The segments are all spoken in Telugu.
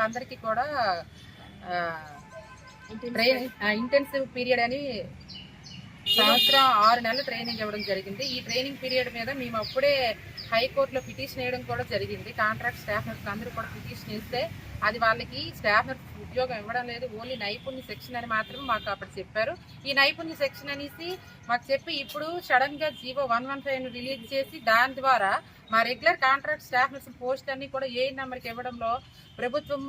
అందరికీ కూడా ఇంటెన్సివ్ పీరియడ్ అని సంవత్సరం ఆరు నెలలు ట్రైనింగ్ ఇవ్వడం జరిగింది. ఈ ట్రైనింగ్ పీరియడ్ మీద మేము అప్పుడే హైకోర్టులో పిటిషన్ వేయడం కూడా జరిగింది. కాంట్రాక్ట్ స్టాఫ్ నర్స్ అందరూ కూడా పిటిషన్ వేస్తే అది వాళ్ళకి స్టాఫ్ నర్స్ ఉద్యోగం ఇవ్వడం లేదు. ఓన్లీ నైపుణ్య సెక్షన్ అని మాత్రం మాకు అప్పుడు చెప్పారు. ఈ నైపుణ్య సెక్షన్ అనేసి మాకు చెప్పి ఇప్పుడు సడన్గా GO one one five release చేసి దాని ద్వారా మా regular contract staff nurse post అన్ని కూడా ఏ నెంబర్కి ఇవ్వడంలో ప్రభుత్వం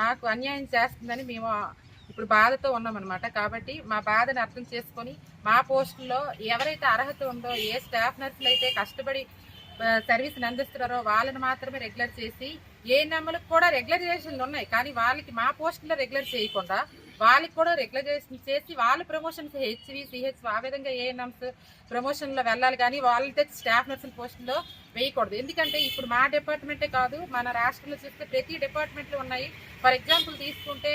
మాకు అన్యాయం చేస్తుందని మేము ఇప్పుడు బాధతో ఉన్నామన్నమాట. కాబట్టి మా బాధను అర్థం చేసుకొని మా పోస్టుల్లో ఎవరైతే అర్హత ఉందో ఏ స్టాఫ్ నర్సులు అయితే కష్టపడి సర్వీస్ని అందిస్తున్నారో వాళ్ళని మాత్రమే రెగ్యులర్ చేసి ఏ నెంబర్లకు కూడా రెగ్యులరైజేషన్లు ఉన్నాయి. కానీ వాళ్ళకి మా పోస్టులో రెగ్యులర్ చేయకుండా వాళ్ళకి కూడా రెగ్యులరైజేషన్ చేసి వాళ్ళు ప్రమోషన్స్ హెచ్వి సిహెచ్ ఆ విధంగా ఏ ప్రమోషన్లో వెళ్ళాలి. కానీ వాళ్ళతో స్టాఫ్ నర్సుల పోస్టుల్లో వేయకూడదు. ఎందుకంటే ఇప్పుడు మా డిపార్ట్మెంటే కాదు మన రాష్ట్రంలో చూస్తే ప్రతి డిపార్ట్మెంట్లు ఉన్నాయి. ఫర్ ఎగ్జాంపుల్ తీసుకుంటే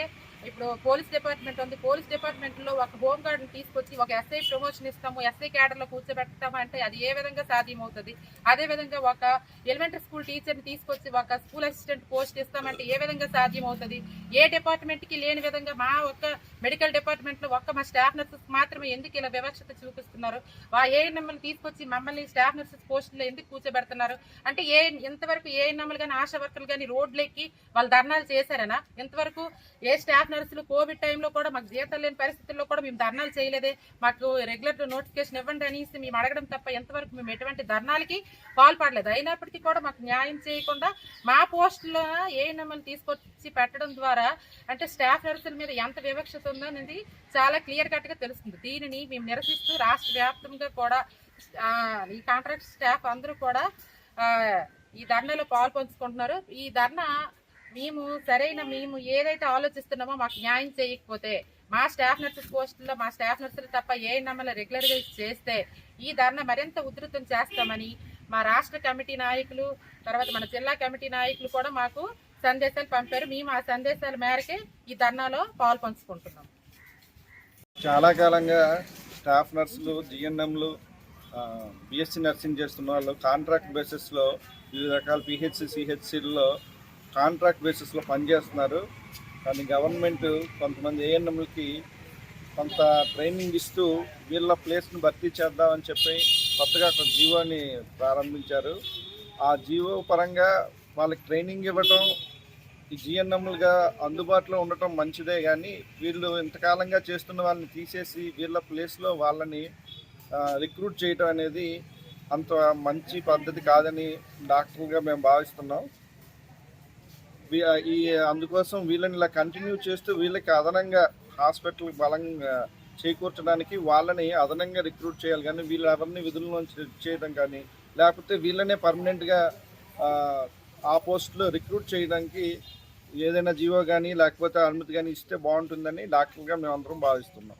ఇప్పుడు పోలీస్ డిపార్ట్మెంట్ ఉంది. పోలీస్ డిపార్ట్మెంట్లో ఒక హోమ్ గార్డ్ తీసుకొచ్చి ఒక ఎస్ఐ ప్రమోషన్ ఇస్తాము ఎస్ఐ క్యాడర్లో కూర్చోబెడతాము అంటే అది ఏ విధంగా సాధ్యమవుతుంది? అదే విధంగా ఒక ఎలిమెంటరీ స్కూల్ టీచర్ని తీసుకొచ్చి ఒక స్కూల్ అసిస్టెంట్ పోస్ట్ ఇస్తామంటే ఏ విధంగా సాధ్యమవుతుంది? ఏ డిపార్ట్మెంట్కి లేని విధంగా మా ఒక్క మెడికల్ డిపార్ట్మెంట్లో ఒక్క మా స్టాఫ్ నర్సెస్ మాత్రమే ఎందుకు ఇలా వివక్షత చూపిస్తున్నారు? ఆ ఏ తీసుకొచ్చి మమ్మల్ని స్టాఫ్ నర్సెస్ పోస్టులో ఎందుకు కూర్చోబెడుతున్నారు? అంటే ఏ ఇంతవరకు ఏ కానీ ఆశా వర్కర్లు కానీ రోడ్లు ఎక్కి వాళ్ళు ధర్నాలు చేశారనా? ఇంతవరకు ఏ స్టాఫ్ నర్సులు కోవిడ్ టైంలో కూడా మాకు జీతాలు లేని పరిస్థితుల్లో కూడా మేము ధర్నాలు చేయలేదే. మాకు రెగ్యులర్ నోటిఫికేషన్ ఇవ్వండి అనేసి మేము అడగడం తప్ప ఎంతవరకు మేము ఎటువంటి ధర్నాలకి పాల్పడలేదు. అయినప్పటికీ కూడా మాకు న్యాయం చేయకుండా మా పోస్టులో ఏ నెంబర్లు తీసుకొచ్చి పెట్టడం ద్వారా అంటే స్టాఫ్ నర్సుల మీద ఎంత వివక్షత ఉందో అనేది చాలా క్లియర్ కట్గా తెలుస్తుంది. దీనిని మేము నిరసిస్తూ రాష్ట్ర వ్యాప్తంగా కూడా ఈ కాంట్రాక్ట్ స్టాఫ్ అందరూ కూడా ఈ ధర్నాలో పాలు పంచుకుంటున్నారు ఈ ధర్నా మేము సరైన మేము ఏదైతే ఆలోచిస్తున్నామో మాకు న్యాయం చేయకపోతే మా స్టాఫ్ నర్సెస్ పోస్టుల్లో మా స్టాఫ్ నర్సులు తప్ప ఏ నమ్మలు రెగ్యులర్గా చేస్తే ఈ ధర్నా మరింత ఉధృతం చేస్తామని మా రాష్ట్ర కమిటీ నాయకులు తర్వాత మన జిల్లా కమిటీ నాయకులు కూడా మాకు సందేశాలు పంపారు. మేము ఆ సందేశాల మేరకే ఈ ధర్నాలో పాలు పంచుకుంటున్నాం చాలా కాలంగా స్టాఫ్ నర్సులు జిఎన్ఎంలు బిఎస్సి నర్సింగ్ చేస్తున్న వాళ్ళు కాంట్రాక్ట్ బేసిస్లో వివిధ రకాల పిహెచ్సి సిహెచ్సిల్లో కాంట్రాక్ట్ బేసిస్లో పనిచేస్తున్నారు. కానీ గవర్నమెంట్ కొంతమంది ఏఎన్ఎంలకి కొంత ట్రైనింగ్ ఇస్తూ వీళ్ళ ప్లేస్ని భర్తీ చేద్దామని చెప్పి కొత్తగా ఒక జీవోని ప్రారంభించారు. ఆ జీవో పరంగా వాళ్ళకి ట్రైనింగ్ ఇవ్వటం ఈ జిఎన్ఎంలుగా అందుబాటులో ఉండటం మంచిదే కానీ వీళ్ళు ఇంతకాలంగా చేస్తున్న వాళ్ళని తీసేసి వీళ్ళ ప్లేస్లో వాళ్ళని రిక్రూట్ చేయటం అనేది అంత మంచి పద్ధతి కాదని డాక్టర్గా మేము భావిస్తున్నాం. ఈ అందుకోసం వీళ్ళని ఇలా కంటిన్యూ చేస్తూ వీళ్ళకి అదనంగా హాస్పిటల్ బలంగా చేకూర్చడానికి వాళ్ళని అదనంగా రిక్రూట్ చేయాలి. కానీ వీళ్ళు ఎవరిని విధుల నుంచి చేయడం కానీ లేకపోతే వీళ్ళనే పర్మనెంట్గా ఆ పోస్ట్లో రిక్రూట్ చేయడానికి ఏదైనా జీవో కానీ లేకపోతే అనుమతి కానీ ఇస్తే బాగుంటుందని డాక్టర్గా మేమందరం భావిస్తున్నాం.